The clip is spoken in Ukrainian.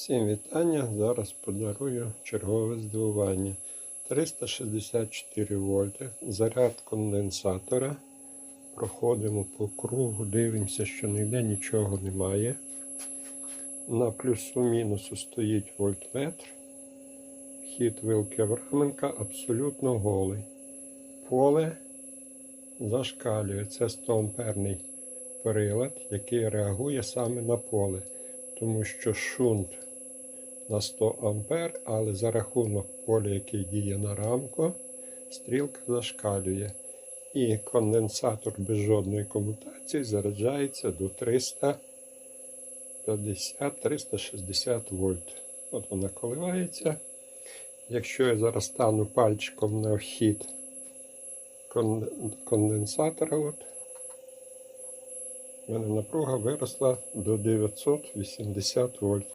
Всім вітання. Зараз подарую чергове здивування. 364 вольти. Заряд конденсатора. Проходимо по кругу, дивимося, що ніде нічого немає. На плюсу-мінусу стоїть вольтметр. Хід вилки Авраменка абсолютно голий. Поле зашкалює. Це 100 амперний прилад, який реагує саме на поле тому що шунт на 100 ампер, але за рахунок поля, який діє на рамку, стрілка зашкалює. І конденсатор без жодної комутації заряджається до 350-360 вольт. От вона коливається. Якщо я зараз стану пальчиком на вхід конденсатора, от, у мене напруга виросла до 980 вольт.